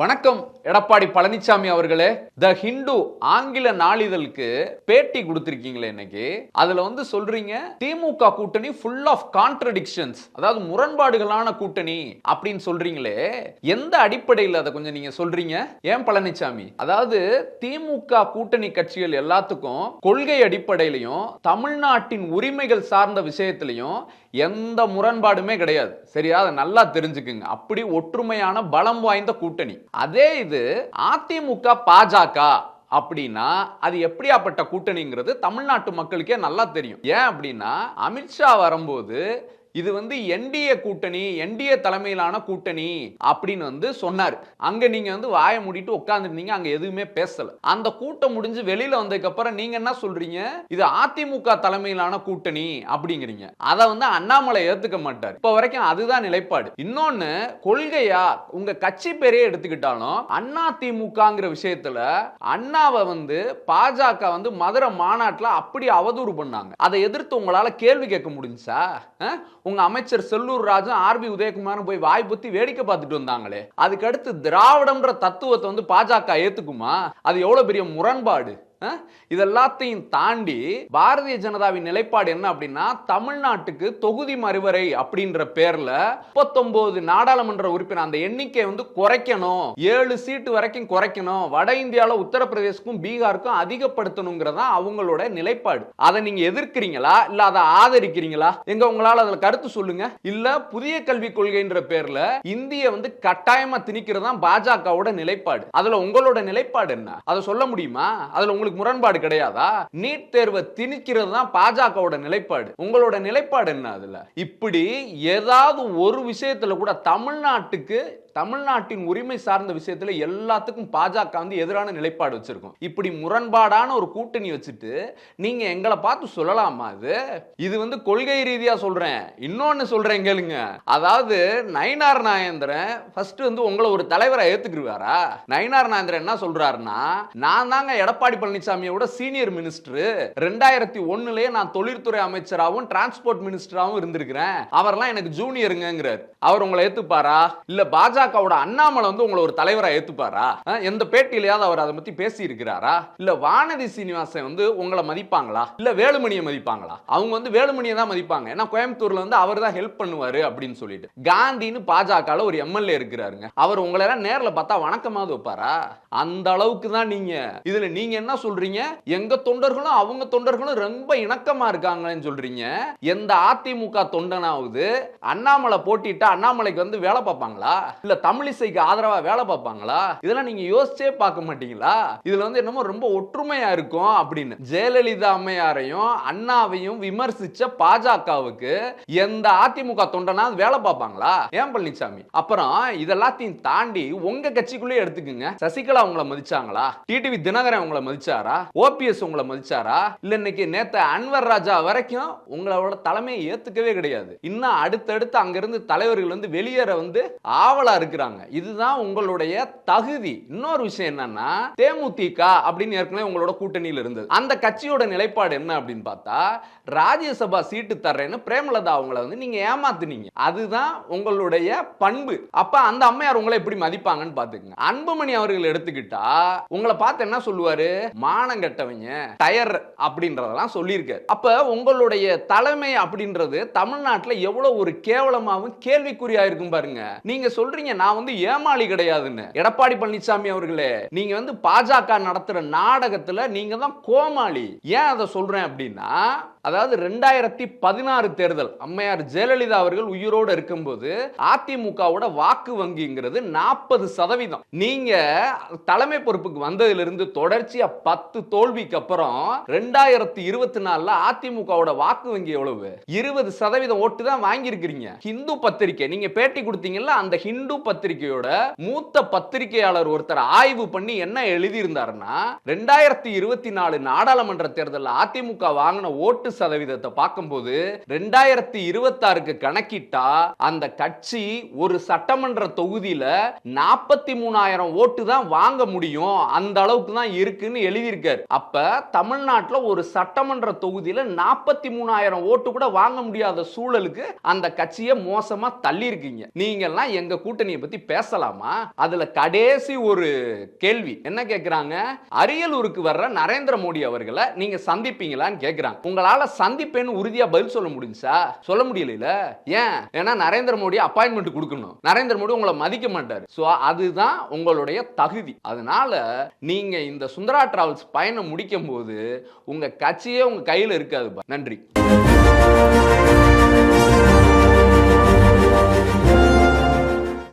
வணக்கம் எடப்பாடி பழனிசாமி அவர்களே. த ஹிந்து ஆங்கில நாளிதழுக்கு பேட்டி கொடுத்திருக்கீங்களே இன்னைக்கு. அதுல வந்து சொல்றீங்க திமுக கூட்டணி ஃபுல் ஆஃப் கான்ட்ரடிக்ஷன்ஸ் அதாவது முரண்பாடுகளான கூட்டணி அப்படின்னு சொல்றீங்களே. எந்த அடிப்படையில் அதை கொஞ்சம் நீங்க சொல்றீங்க? ஏன் பழனிசாமி அதாவது திமுக கூட்டணி கட்சிகள் எல்லாத்துக்கும் கொள்கை அடிப்படையிலையும் தமிழ்நாட்டின் உரிமைகள் சார்ந்த விஷயத்திலையும் எந்த முரண்பாடுமே கிடையாது. சரியா? அதை நல்லா தெரிஞ்சுக்குங்க. அப்படி ஒற்றுமையான பலம் வாய்ந்த கூட்டணி. அதே இது அதிமுக பாஜக அப்படின்னா அது எப்படியாப்பட்ட கூட்டணிங்கிறது தமிழ்நாட்டு மக்களுக்கே நல்லா தெரியும். ஏன் அப்படின்னா அமித்ஷா வரும்போது இது வந்து என்டிஏ கூட்டணி என்டிஏ தலைமையிலான கூட்டணி அப்படின்னு வந்து சொன்னார். அங்க நீங்க வந்து வாயை மூடிட்டு உட்காந்துருந்தீங்க அங்க எதுவுமே பேசல. அந்த கூட்டம் முடிஞ்சு வெளியில வந்ததுக்கு அப்புறம் நீங்க என்ன சொல்றீங்க? இது அதிமுக தலைமையிலான கூட்டணி அப்படிங்கிறீங்க. அதை வந்து அண்ணாமலை ஏத்துக்க மாட்டார். இப்ப வரைக்கும் அதுதான் நிலைப்பாடு. இன்னொன்னு கொள்கையா உங்க கட்சி பேரே எடுத்துக்கிட்டாலும் அண்ணா திமுகங்கிற விஷயத்துல அண்ணாவை வந்து பாஜக வந்து மதுரை மாநாட்டுல அப்படி அவதூறு பண்ணாங்க. அதை எதிர்த்து உங்களால கேள்வி கேட்க முடிஞ்சா உங்க அமைச்சர் செல்லூர் ராஜன் ஆர்பி உதயகுமாரும் போய் வாய்ப்புத்தி வேடிக்கை பார்த்துட்டு வந்தாங்களே. அதுக்கடுத்து திராவிடம்ன்ற தத்துவத்தை வந்து பாஜக ஏத்துக்குமா? அது எவ்வளவு பெரிய முரண்பாடு? இதெல்லாத்தையும் தாண்டி பாரதிய ஜனதாவின் நிலைப்பாடு என்ன அப்படின்னா தமிழ்நாட்டுக்கு தொகுதி மறுவரை அப்படின்ற பேர்ல முப்பத்தொன்பது நாடாளுமன்ற உறுப்பினர் அந்த எண்ணிக்கை வந்து குறைக்கணும். ஏழு சீட்டு வரைக்கும் குறைக்கணும். வட இந்தியாவில் உத்தரப்பிரதேசக்கும் பீகாருக்கும் அதிகப்படுத்தணுங்கிறதா அவங்களோட நிலைப்பாடு. அதை நீங்க எதிர்க்கிறீங்களா? இல்ல அதை ஆதரிக்கிறீங்களா? எங்க உங்களால் அதுல கருத்து சொல்லுங்க. இல்ல புதிய கல்விக் கொள்கைன்ற பேர்ல இந்திய வந்து கட்டாயமா திணிக்கிறதா பாஜகவோட நிலைப்பாடு. அதுல உங்களோட நிலைப்பாடு என்ன? அதை சொல்ல முடியுமா? அதுல உங்களுக்கு முரண்பாடு கிடையாதா? நீட் தேர்வை திணிக்கிறது தான் பாஜகவோட நிலைப்பாடு. உங்களோட நிலைப்பாடு என்ன அதுல? இப்படி ஏதாவது ஒரு விஷயத்துல கூட தமிழ்நாட்டுக்கு தமிழ்நாட்டின் உரிமை சார்ந்த விஷயத்துல எல்லாத்துக்கும் பாஜக வந்து எதிரான நிலைப்பாடு வச்சிருக்கும். இப்படி முரண்பாடான ஒரு கூட்டணி வச்சுட்டு நீங்க எங்களை பார்த்து சொல்லலாமா அது? இது வந்து கொள்கை ரீதியா சொல்றேன். இன்னொன்னு சொல்றேன் கேளுங்க. அதாவது நயினார் நாயந்திரன் ஃபர்ஸ்ட் வந்து உங்களை ஒரு தலைவரை ஏத்துக்கிருவாரா? நயினார் நாயந்திரன் என்ன சொல்றாருன்னா நான் தாங்க எடப்பாடி பழனிசாமியோட சீனியர் மினிஸ்டர் ரெண்டாயிரத்தி ஒண்ணுலயே நான் தொழில்துறை அமைச்சராகவும் டிரான்ஸ்போர்ட் மினிஸ்டராகவும் இருந்திருக்கிறேன். அவர்லாம் எனக்கு ஜூனியருங்கிறார் அவர் உங்களை ஏத்துப்பாரா? இல்ல பாஜக பாஜகவோட அண்ணாமலை வந்து உங்களை ஒரு தலைவராக ஏத்துப்பாரா? எந்த பேட்டியிலையாவது அவர் அதை பத்தி பேசி இருக்கிறாரா இல்ல வானதி சீனிவாசன் வந்து உங்களை மதிப்பாங்களா? இல்ல வேலுமணியை மதிப்பாங்களா? அவங்க வந்து வேலுமணியை தான் மதிப்பாங்க. ஏன்னா கோயம்புத்தூர்ல வந்து அவர் தான் ஹெல்ப் பண்ணுவாரு அப்படின்னு சொல்லிட்டு. காந்தின்னு பாஜகவில் ஒரு எம்எல்ஏ இருக்கிறாருங்க. அவர் உங்களை எல்லாம் நேர்ல பார்த்தா வணக்கமாவது வைப்பாரா? அந்த அளவுக்கு தான் நீங்க. இதுல நீங்க என்ன சொல்றீங்க? எங்க தொண்டர்களும் அவங்க தொண்டர்களும் ரொம்ப இணக்கமா இருக்காங்கன்னு சொல்றீங்க. எந்த அதிமுக தொண்டனாவது அண்ணாமலை போட்டிட்டு அண்ணாமலைக்கு வந்து வேலை பார்ப்பாங்களா? இல்ல தமிழிசைக்கு ஆதரவா வேலை பார்ப்பாங்களா? இதெல்லாம் நீங்க யோசிச்சே பார்க்க மாட்டீங்களா? இதுல வந்து என்னமோ ரொம்ப ஒற்றுமையா இருக்கும் அப்படின்னு. ஜெயலலிதா அம்மையாரையும் அண்ணாவையும் விமர்சிச்ச பாஜகவுக்கு எந்த அதிமுக தொண்டனா வேலை பார்ப்பாங்களா? ஏன் பழனிசாமி அப்புறம் இதெல்லாத்தையும் தாண்டி உங்க கட்சிக்குள்ளே எடுத்துக்கோங்க. சசிகலா உங்களை மதிச்சாங்களா? டிடிவி தினகரன் உங்களை மதிச்சாரா? ஓபிஎஸ் உங்களை மதிச்சாரா? இல்ல இன்னைக்கு நேத்த அன்வர் ராஜா வரைக்கும் உங்களோட தலைமையை ஏத்துக்கவே கிடையாது. இன்னும் அடுத்தடுத்து அங்கிருந்து தலைவர்கள் வந்து வெளியேற வந்து ஆவலா இருக்கிறாங்க. இதுதான் உங்களுடைய தகுதி. இன்னொரு விஷயம் என்னன்னா தேமுதிக அப்படின்னு ஏற்கனவே உங்களோட கூட்டணியில் இருந்தது. அந்த கட்சியோட நிலைப்பாடு என்ன அப்படின்னு பார்த்தா ராஜ்யசபா சீட்டு தர்றேன்னு பிரேமலதா அவங்கள வந்து நீங்க ஏமாத்துனீங்க. அதுதான் உங்களுடைய பண்பு. அப்ப அந்த அம்மையார் உங்களை எப்படி மதிப்பாங்கன்னு பாத்துக்கங்க அன்புமணி அவர்கள் எடுத்துக்கிட்டா உங்களை பார்த்து என்ன சொல்லுவாரு? மானம் கட்டவங்க டயர் அப்படின்றதெல்லாம் சொல்லியிருக்காரு. அப்ப உங்களுடைய தலைமை அப்படின்றது தமிழ்நாட்டில் எவ்வளவு ஒரு கேவலமாகவும் கேள்விக்குறியா இருக்கும் பாருங்க. நீங்க சொல்றீங்க நான் வந்து ஏமாளி கிடையாதுன்னு எடப்பாடி பழனிசாமி அவர்களே நீங்க வந்து பாஜக நடத்துற நாடகத்துல நீங்க தான் கோமாளி. ஏன் அதை சொல்றேன் அப்படின்னா அதாவது ரெண்டாயிரத்தி பதினாறு தேர்தல். அம்மையார் ஜெயலலிதா அவர்கள் உயிரோடு இருக்கும்போது அதிமுகவோட வாக்கு வங்கிங்கிறது நாற்பது சதவீதம். நீங்க தலைமை பொறுப்புக்கு வந்ததிலிருந்து தொடர்ச்சியா பத்து தோல்விக்கு அப்புறம் ரெண்டாயிரத்தி இருபத்தி நாலுல அதிமுகவோட வாக்கு வங்கி எவ்வளவு? இருபது சதவீதம் ஓட்டு தான் வாங்கியிருக்கிறீங்க. ஹிந்து பத்திரிகை நீங்க பேட்டி கொடுத்தீங்கல்ல அந்த ஹிந்து பத்திரிகையோட மூத்த பத்திரிகையாளர் ஒருத்தர் ஆய்வு பண்ணி என்ன எழுதியிருந்தாருன்னா ரெண்டாயிரத்தி இருபத்தி நாலு நாடாளுமன்ற தேர்தலில் அதிமுக வாங்கின ஓட்டு சதவீதத்தை பார்க்கும்போது ரெண்டாயிரத்தி இருபத்தாறுக்கு கணக்கிட்டா அந்த கட்சி ஒரு சட்டமன்ற தொகுதியில நாற்பத்தி மூணாயிரம் ஓட்டு தான் வாங்க முடியும். அந்த அளவுக்கு தான் இருக்குன்னு எழுதியிருக்காரு. அப்ப தமிழ்நாட்டில் ஒரு சட்டமன்ற தொகுதியில நாற்பத்தி மூணாயிரம் ஓட்டு கூட வாங்க முடியாத சூழலுக்கு அந்த கட்சியை மோசமா தள்ளி இருக்கீங்க நீங்க எல்லாம் எங்க கூட்டணியை பத்தி பேசலாமா? அதுல கடைசி ஒரு கேள்வி. என்ன கேக்குறாங்க? அரியலூருக்கு வர்ற நரேந்திர மோடி அவர்களை நீங்க சந்திப்பீங்களான்னு கேக்குறாங்க. உங்களால் சந்திப்பேன்னு உறுதியா பதில் சொல்ல முடிஞ்சா சொல்ல முடியல ஏன்? ஏன்னா நரேந்திர மோடி அப்பாயின்மெண்ட் கொடுக்கணும். நரேந்திர மோடி உங்களை மதிக்க மாட்டாரு. ஸோ அதுதான் உங்களுடைய தகுதி. அதனால நீங்க இந்த சுந்தரா டிராவல்ஸ் பயணம் முடிக்கும் போது உங்க கட்சியே உங்க கையில இருக்காது நன்றி.